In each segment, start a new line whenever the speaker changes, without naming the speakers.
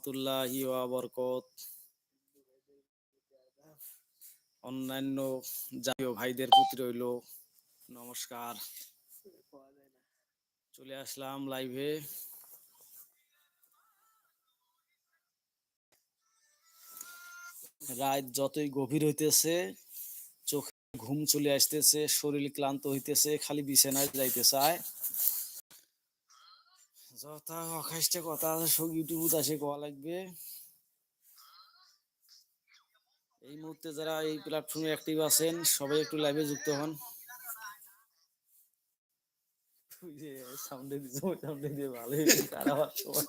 রহমাতুল্লাহি বরকত অন্যান্য জাতীয় ভাইদের প্রতি রইল নমস্কার। চলে আসলাম লাইভে। রাত যতই গভীর হইতেছে, চোখে ঘুম চলে আসতেছে, শরীর ক্লান্ত হইতেছে, খালি বিছানায় যাইতে চায় যথা অখাইষ্টে কথা আছে, সব ইউটিউব আসে কোয়া লাগবে? এই মুহূর্তে যারা এই প্ল্যাটফর্মে অ্যাক্টিভ আছেন, সবাই একটু লাইভে যুক্ত হন। ওই যে সামনে দিয়ে ভালোই তারা দিয়ে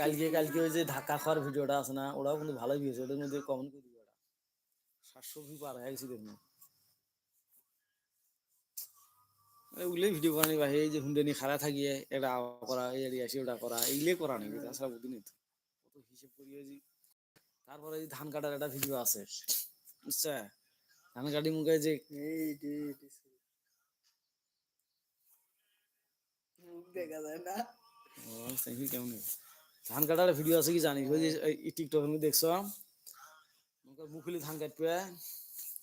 কালকে কালকে ওই যে ধাক্কা খাওয়ার ভিডিওটা আছে না ওরাও কিন্তু ভালোই ভিউছে ওদের মধ্যে কমেন্ট করে দিবে ওরা সাতশো ভিউ পার হয়ে গেছে দেখুন ওগুলোই ভিডিও করানি ভাই এই যে হুন্ডে নিয়ে খাড়া থাকিয়ে এটা করা এই এরিয়া আসি ওটা করা এইগুলো করা নাকি তাছাড়া বুদ্ধি নেই তো। কত হিসেব করিয়ে যে তারপরে এই ধান কাটার একটা ভিডিও আছে বুঝছে? ধান কাটি মুখে যে
দেখা যায় না।
কেমন ধান কাটার ভিডিও আছে কি জানিস ওই যে টিকটক আমি দেখছ? মুখলি ধান কাটবে।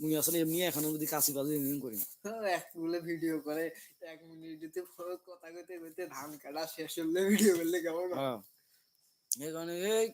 মুই আসলে এমনি এখন যদি কাশি বাজি এমনি করি।
এক বলে ভিডিও করে এক মিনিট যদি কথা কইতে কইতে ধান কাটা শেষ হলে ভিডিও করলে কেমন? হ্যাঁ।
এই কারণে এই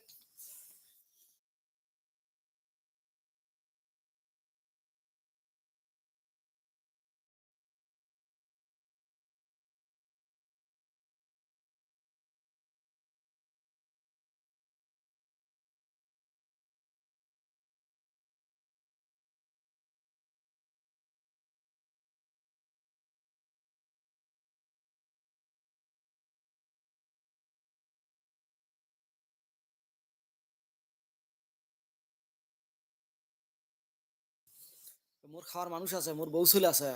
মোর খাওয়ার মানুষ আছে মোর বউ ছেলে আছে।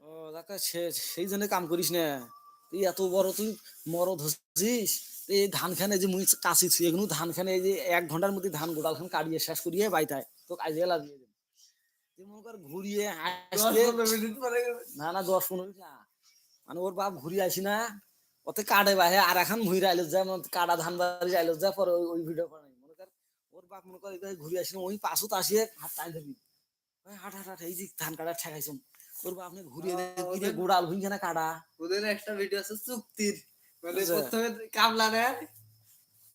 ও তাকে সেই জন্য কাম করিস না। তুই এত বড় তুই মরদ হচ্ছিস এই ধান খানে যে মুই কাশিছি এগুলো ধান খানে এই যে এক ঘণ্টার মধ্যে ধান গোটাল খান কাটিয়ে শেষ করিয়ে বাইতায় তো কাজে লাগিয়ে দেবে। তুই মনে কর ঘুরিয়ে আসলে না না দশ পনেরো না। মানে ওর বাপ ঘুরি আসি না ওতে কাটে বাহে আর এখন ভুঁড়ি আইলো যা কাটা ধান বাড়ি আইলো যা পরে ওই- ভিডিও করে মনে বাপ মনে কর ঘুরি আসি না ওই পাঁচত আসিয়ে হাত ধরবি। হাট হাট হাট এই যে ধান কাটা ঠেকাইছুম। বাপ আপনি ঘুরিয়ে গোড়াল না কাটা।
ওদের একটা ভিডিও আছে চুক্তির। মানে। প্রথমে কামলা নেয়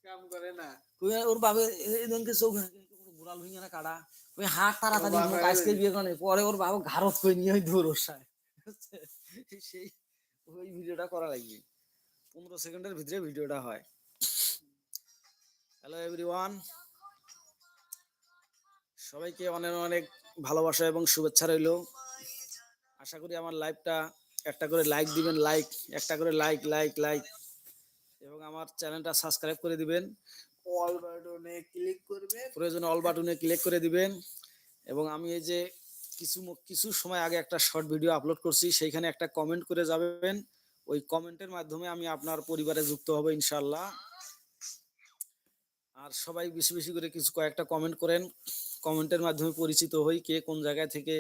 কাম করে না।
কই ওর চোখ গোড়াল না কাটা। ওই তাড়াতাড়ি আজকে বিয়ে করে পরে ওর বাবা ঘাড়ত করে নিয়ে ওই সেই ওই ভিডিওটা করা লাগবে। পনেরো সেকেন্ডের ভিতরে ভিডিওটা হয়। হ্যালো এভরিওয়ান সবাইকে অনেক অনেক ভালোবাসা এবং শুভেচ্ছা রইল। আশা করি আমার লাইভটা একটা করে লাইক দিবেন লাইক একটা করে লাইক লাইক লাইক এবং আমার চ্যানেলটা সাবস্ক্রাইব করে দিবেন।
অল বাটনে ক্লিক করবে
প্রয়োজনে অল বাটনে ক্লিক করে দিবেন। এবং আমি এই যে কিছু কিছু সময় আগে একটা শর্ট ভিডিও আপলোড করছি সেইখানে একটা কমেন্ট করে যাবেন। ওই কমেন্টের মাধ্যমে আমি আপনার পরিবারে যুক্ত হব ইনশাল্লাহ আর সবাই বেশি বেশি করে কিছু কয়েকটা কমেন্ট করেন। কমেন্টের মাধ্যমে পরিচিত হই কে কোন জায়গা থেকে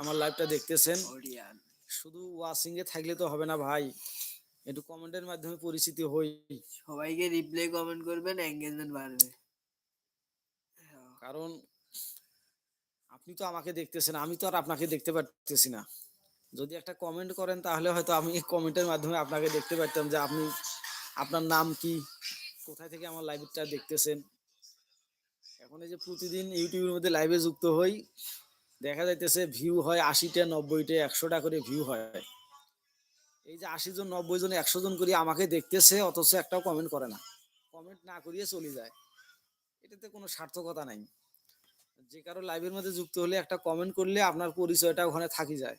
আমার লাইভটা দেখতেছেন। শুধু ওয়াচিং এ থাকলে তো হবে না ভাই। একটু কমেন্টের মাধ্যমে পরিচিত হই।
সবাইকে রিপ্লাই কমেন্ট করবেন এঙ্গেজমেন্ট বাড়বে।
কারণ আপনি তো আমাকে দেখতেছেন আমি তো আর আপনাকে দেখতে পারতেছি না। যদি একটা কমেন্ট করেন তাহলে হয়তো আমি কমেন্টের মাধ্যমে আপনাকে দেখতে পারতাম যে আপনি আপনার নাম কি কোথায় থেকে আমার লাইভটা দেখতেছেন। এখন এই যে প্রতিদিন ইউটিউবের মধ্যে লাইভে যুক্ত হই, দেখা যাইতেছে ভিউ হয় আশিটা, নব্বইটা, একশোটা করে ভিউ হয়। এই যে আশি জন, নব্বই জন, একশো জন করে আমাকে দেখতেছে, অথচ একটাও কমেন্ট করে না। কমেন্ট না করিয়ে চলে যায়। এটাতে কোনো সার্থকতা নাই। যে কারও লাইভের মধ্যে যুক্ত হলে একটা কমেন্ট করলে আপনার পরিচয়টা ওখানে থাকি যায়।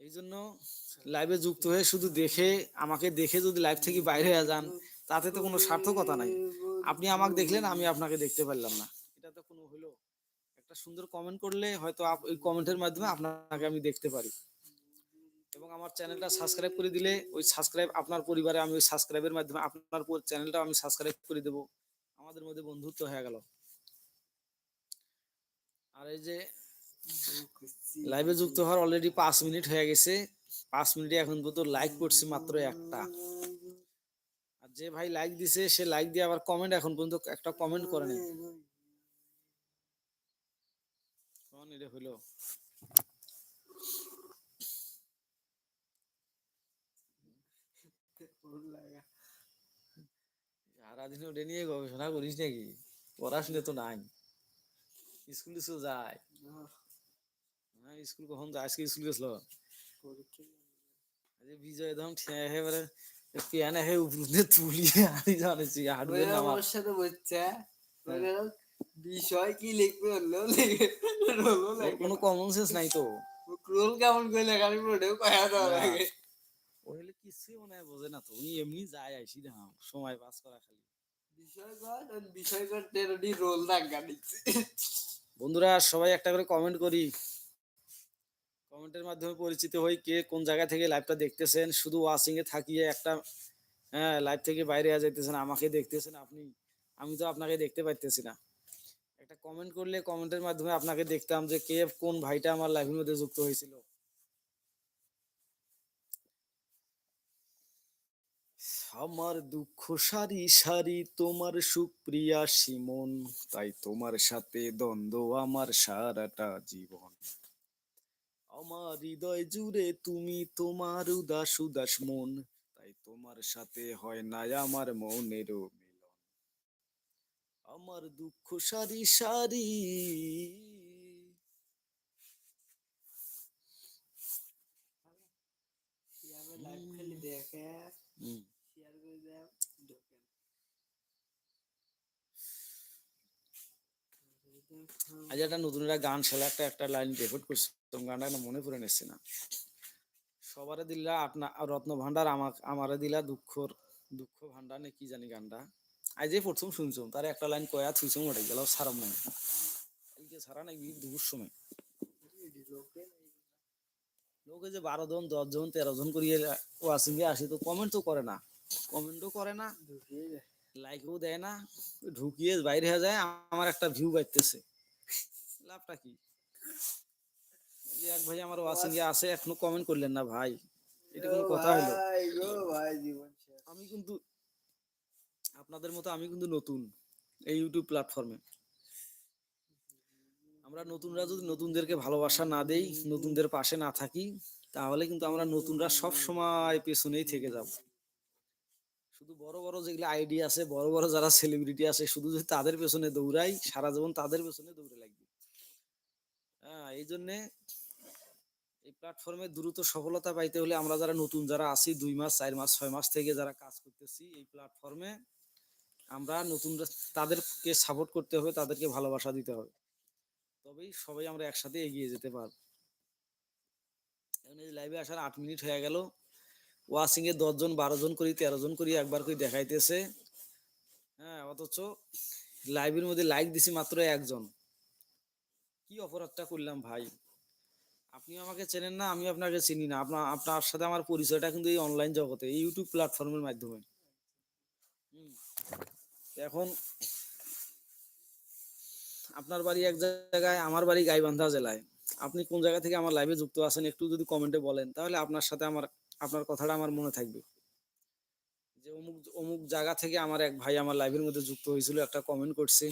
এই জন্য লাইভে যুক্ত হয়ে শুধু দেখে, আমাকে দেখে যদি লাইভ থেকে বাইরে হয়ে যান তাতে তো কোনো সার্থকতা নাই। আপনি আমাকে দেখলেন, আমি আপনাকে দেখতে পারলাম না। এটা তো কোনো হলো। একটা সুন্দর কমেন্ট করলে হয়তো ওই কমেন্টের মাধ্যমে আপনাকে আমি দেখতে পারি। এবং আমার চ্যানেলটা সাবস্ক্রাইব করে দিলে ওই সাবস্ক্রাইব আপনার পরিবারে আমি ওই সাবস্ক্রাইবের মাধ্যমে আপনার চ্যানেলটা আমি সাবস্ক্রাইব করে দেবো। আমাদের মধ্যে বন্ধুত্ব হয়ে গেল। আর এই যে লাইভে যুক্ত হওয়ার অলরেডি পাঁচ মিনিট হয়ে গেছে। পাঁচ মিনিটে এখন পর্যন্ত লাইক করছি মাত্র একটা। আর যে ভাই লাইক দিছে সে লাইক দিয়ে আবার কমেন্ট এখন পর্যন্ত একটা কমেন্ট করে নেই। কোন এটা হইল সারাদিন ওটা নিয়ে গবেষণা করিস নাকি? পড়াশোনা তো নাই। স্কুল স্কুল যায়। হ্যাঁ স্কুল কখন যায়? আজকে স্কুল গেছিল। আজ বিজয় ঠিয়া একেবারে পিয়ান একে উপরে তুলিয়ে আনি জানিছি হাঁটবে না আমার
আমার। সাথে বলছে বিষয় কি লিখবে হলো লিখে রোলও
ওর
লাগে
কোনো কমন সেন্স নাই তো।
রোল কেমন করে লেখা আমি পড়েও কয়া দেওয়া লাগে।
ও হলে মনে হয় বোঝে না তো উনি এমনি যায় না সময় পাস করা খালি।
টেরোডি রোল
বন্ধুরা সবাই একটা করে কমেন্ট করি। কমেন্টের মাধ্যমে পরিচিত হই কে কোন জায়গা থেকে লাইভটা দেখতেছেন, শুধু ওয়াচিং এ থাকিয়ে একটা হ্যাঁ লাইভ থেকে বাইরে যাইতেছেন, আমাকে দেখতেছেন আপনি, আমি তো আপনাকে দেখতে পাইতেছি না। একটা কমেন্ট করলে কমেন্টের মাধ্যমে আপনাকে দেখতাম যে কে কোন ভাইটা আমার লাইভের মধ্যে যুক্ত হয়েছিল। আমার দুঃখ সারি সারি, তোমার সুপ্রিয়া সিমন তাই তোমার সাথে দ্বন্দ্ব আমার সারাটা জীবন। আমার হৃদয় জুড়ে তুমি তোমার উদাস উদাস মন। তাই তোমার সাথে হয় না আমার মনেরও মিলন। আমার দুঃখ সারি সারি। আজ একটা নতুন একটা গান ছেলে একটা একটা লাইন রেকর্ড করছিলাম গানটা মনে পড়ে নিচ্ছে না? সবারে দিলা আপনা, রত্ন ভান্ডার আমাক, আমারে দিলা দুঃখর, দুঃখ ভান্ডার নে কি জানি গানটা? আজ এই প্রথম শুনছুম, তার একটা লাইন কয়া থুইছুম ওটাই, গেল সারাম নাই। এদিকে সারা নাই দুপুর সময়। লোকে যে বারো জন, দশ জন, তেরো জন করিয়ে ওয়াচিং এ আসে তো কমেন্ট তো করে না। কমেন্টও করে না লাইকও দেয় না, ঢুকিয়ে বাইরে যায়, আমার একটা ভিউ পাইতেছে লাভটা কি? যে এক ভাই আমার এ আসে এখনও কমেন্ট করলেন না ভাই। এটা কোনো কথা হলো? আমি কিন্তু আপনাদের মতো আমি কিন্তু নতুন এই ইউটিউব প্ল্যাটফর্মে আমরা নতুনরা যদি নতুনদেরকে ভালোবাসা না দেই নতুনদের পাশে না থাকি তাহলে কিন্তু আমরা নতুনরা সব সময় পেছনেই থেকে যাব। শুধু বড় বড় যেগুলো আইডিয়া আছে বড় বড় যারা সেলিব্রিটি আছে শুধু যদি তাদের পেছনে দৌড়াই সারা জীবন তাদের পেছনে দৌড়ে লাগবে। হ্যাঁ এই জন্যে এই প্ল্যাটফর্মে দ্রুত সফলতা পাইতে হলে আমরা যারা নতুন, যারা আছি, দুই মাস, চার মাস, ছয় মাস থেকে যারা কাজ করতেছি এই প্ল্যাটফর্মে আমরা নতুন তাদেরকে সাপোর্ট করতে হবে, তাদেরকে ভালোবাসা দিতে হবে। তবেই সবাই আমরা একসাথে এগিয়ে যেতে পারব। এখন এই লাইভে আসার আট মিনিট হয়ে গেল। ওয়াচিং এ দশ জন বারো জন করি, তেরো জন করি, একবার করে দেখাইতেছে। হ্যাঁ অথচ লাইভের মধ্যে লাইক দিছি মাত্র একজন। কি অপরাধটা করলাম ভাই? আপনি আমাকে চেনেন না আমি আপনাকে চিনি না। আপনার আপনার সাথে আমার পরিচয়টা কিন্তু এই অনলাইন জগতে, এই ইউটিউব প্ল্যাটফর্মের মাধ্যমে। এখন আপনার বাড়ি এক জায়গায়, আমার বাড়ি গাইবান্ধা জেলায়। আপনি কোন জায়গা থেকে আমার লাইভে যুক্ত আছেন, একটু যদি কমেন্টে বলেন, তাহলে আপনার সাথে আমার, আপনার কথাটা আমার মনে থাকবে। যে অমুক অমুক জায়গা থেকে আমার এক ভাই আমার লাইভের মধ্যে যুক্ত হয়েছিল, একটা কমেন্ট করছে।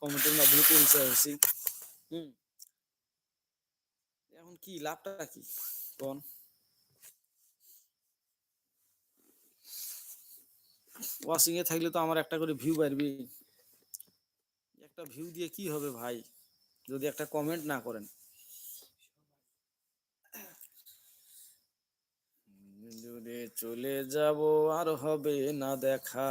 কমেন্টের মাধ্যমে পরিচয় হয়েছি। হুম। এখন কি লাভটা কি? কোন ওয়াচিং এ থাকলে তো আমার একটা করে ভিউ বাড়বে। একটা ভিউ দিয়ে কি হবে ভাই? যদি একটা কমেন্ট না করেন। চলে যাব আর হবে না দেখা।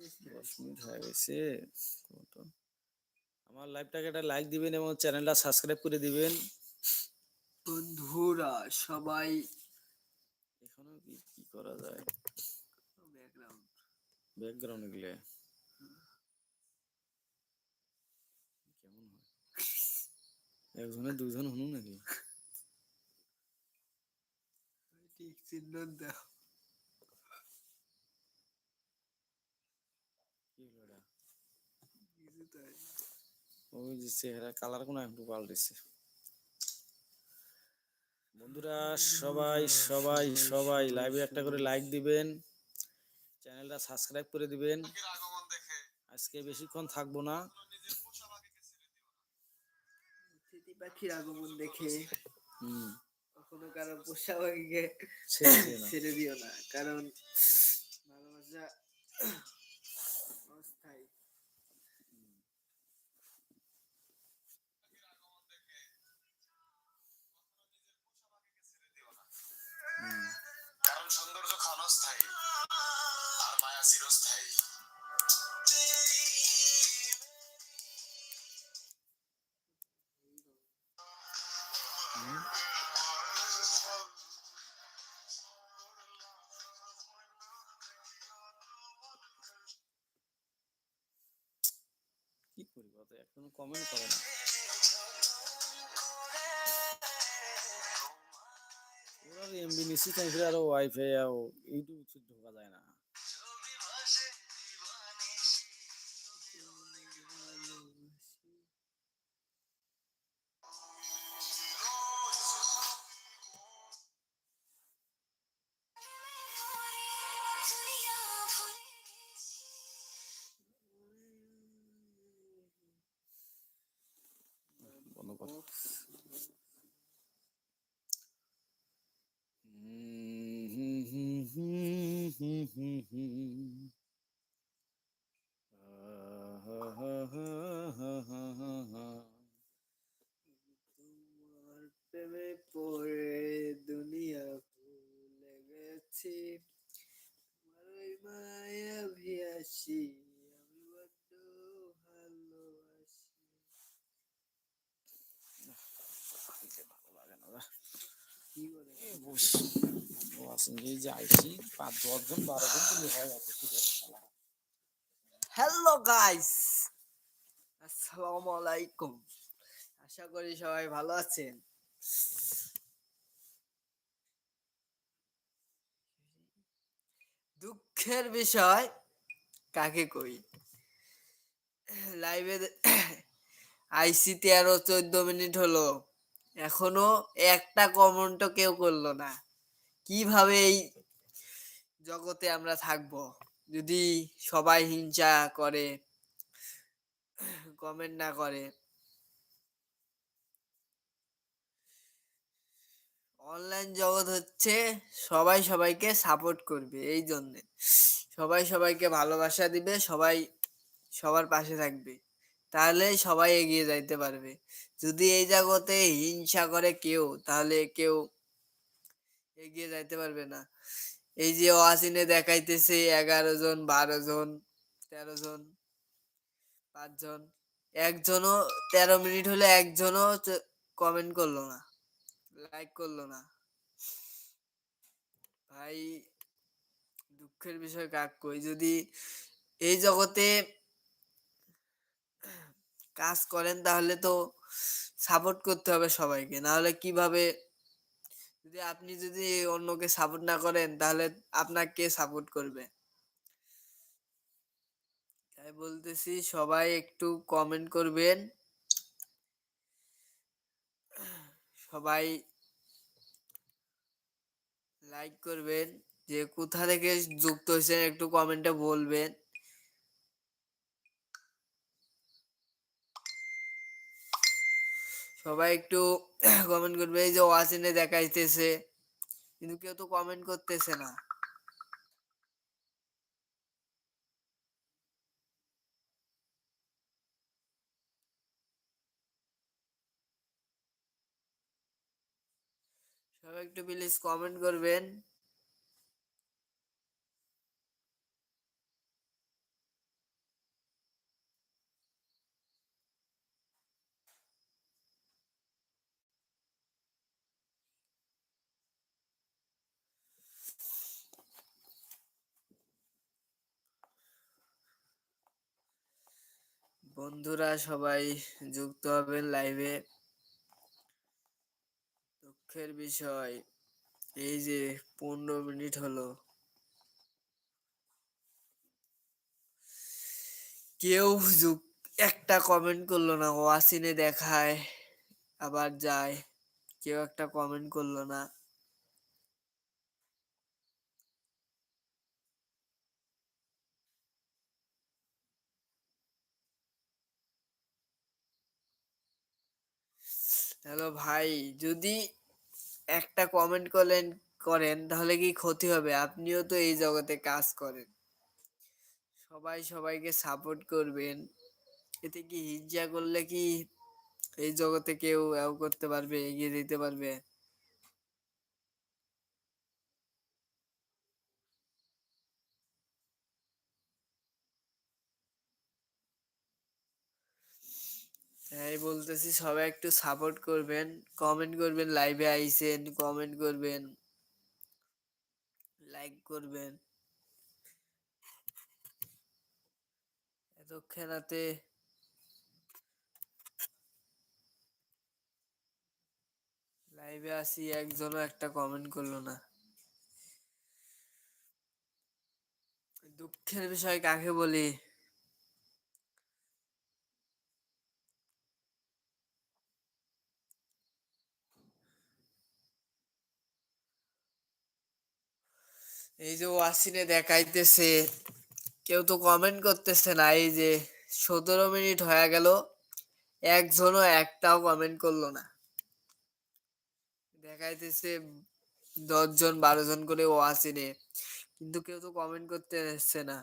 দশ মিনিট হয়ে গেছে। কত? আমার লাইভটাকে একটা লাইক দিবেন এবং চ্যানেলটা সাবস্ক্রাইব করে দিবেন।
বন্ধুরা সবাই
এখানেও কি কি করা যায়?
ব্যাকগ্রাউন্ড
ব্যাকগ্রাউন্ড গেলে কেমন হয়? একজনে দুজন হনু নাকি?
ঠিক চিহ্ন দাও
কি হলো এটা?
কিছু তো হয়নি।
ওই যে চেহারা কালার কোনো একটু পাল্টেছে। বন্ধুরা সবাই সবাই সবাই লাইভে একটা করে লাইক দিবেন। চ্যানেলটা সাবস্ক্রাইব করে দিবেন। আজকে বেশিক্ষণ থাকব না।
পাখির আগমন দেখে। কখনো কারও পোষা পাখিকে
ছেড়ে দিও না।
ছেড়ে দিও না। কারণ ভালোবাসা
কারণ সৌন্দর্য ক্ষণস্থায়ী আর মায়া চিরস্থায়ী।
কি করি এখনও কমেন্ট করে না। ওরা এমবি নিশ্চিত তাই আরও ওয়াইফাই ইউটিউব ঢোকা যায় না
তোমার প্রেমে পড়ে দুনিয়া ভুলে গেছি তোমার ওই মায়া ভিয়াসি আমি বড্ড ভালোবাসি
ভালো লাগে না
কি
হয়
হ্যালো গাইস আসসালামু আলাইকুম আশা করি সবাই ভালো আছেন। দুঃখের বিষয় কাকে কই? লাইভে আইসি তেরো চোদ্দ মিনিট হলো। এখনও একটা কমেন্টও কেউ করল না। কীভাবে এই জগতে আমরা থাকব? যদি সবাই হিংসা করে কমেন্ট না করে। অনলাইন জগৎ হচ্ছে সবাই সবাইকে সাপোর্ট করবে, এই জন্যে। সবাই সবাইকে ভালোবাসা দিবে, সবাই সবার পাশে থাকবে। তাহলে সবাই এগিয়ে যাইতে পারবে। যদি এই জগতে হিংসা করে কেউ, তাহলে কেউ এগিয়ে যাইতে পারবে না। এই যে ওয়াসিনে দেখাইতেছে এগারো জন, বারো জন, তেরো জন পাঁচজন একজনও তেরো মিনিট হলে একজনও কমেন্ট করল না লাইক করল না। ভাই, দুঃখের বিষয় কাক কই যদি এই জগতে কাজ করেন তাহলে তো সাপোর্ট করতে হবে সবাইকে না হলে কীভাবে যদি আপনি যদি অন্যকে সাপোর্ট না করেন, তাহলে আপনাকে কে সাপোর্ট করবে? তাই বলতেছি, সবাই একটু কমেন্ট করবেন। সবাই লাইক করবেন। যে কোথা থেকে যুক্ত হয়েছেন একটু কমেন্টে বলবেন। সবাই একটু কমেন্ট করবে, এই যে ওয়াচিনে দেখাইতেছে। কিন্তু কেউ তো কমেন্ট করতেছে না। সবাই একটু প্লিজ কমেন্ট করবেন। বন্ধুরা সবাই যুক্ত হবেন লাইভে দুঃখের বিষয়, এই যে পনেরো মিনিট হলো। কেউ একটা কমেন্ট করল না, ওয়াসিনে দেখায়, আবার যায়। কেউ একটা কমেন্ট করল না। হ্যালো ভাই, যদি একটা কমেন্ট করলেন করেন, তাহলে কি ক্ষতি হবে? আপনিও তো এই জগতে কাজ করেন। সবাই সবাইকে সাপোর্ট করবেন। এতে কি হিজ্জা করলে কি এই জগতে কেউ করতে পারবে, এগিয়ে যেতে পারবে? তাই বলতেছি সবাই একটু সাপোর্ট করবেন কমেন্ট করবেন লাইভে আইসেন কমেন্ট করবেন লাইক করবেন। খেলাতে লাইভে আসি, একজনও একটা কমেন্ট করল না। দুঃখের বিষয় কাকে বলি? এই যে ওয়াসিনে দেখাইতেছে, কেউ তো কমেন্ট করতেছে না, এই যে সতেরো মিনিট হয়ে গেল, একজনও একটাও কমেন্ট করল না। দেখাইতেছে দশজন বারো জন করে ওয়াসিনে কিন্তু কেউ তো কমেন্ট করতে এসছে না।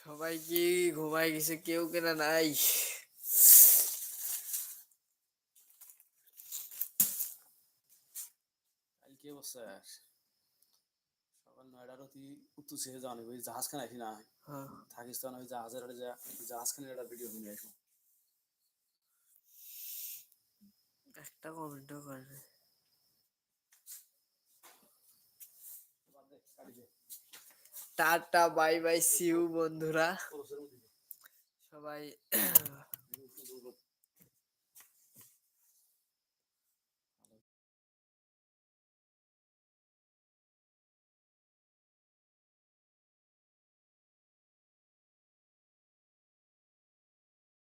সবাই কি ঘুমাই গেছে? কেউ কেনা নাই।
কালকে বসে সকাল নয়টার অতি উত্তর ছেড়ে যাওয়া ওই জাহাজ খানে আসি না।
হ্যাঁ।
থাকিস তখন ওই জাহাজের যা জাহাজ খানে একটা ভিডিও নিয়ে আসব।
একটা কমেন্টও করে নাই। টাটা বাই বাই সিউ বন্ধুরা। সবাই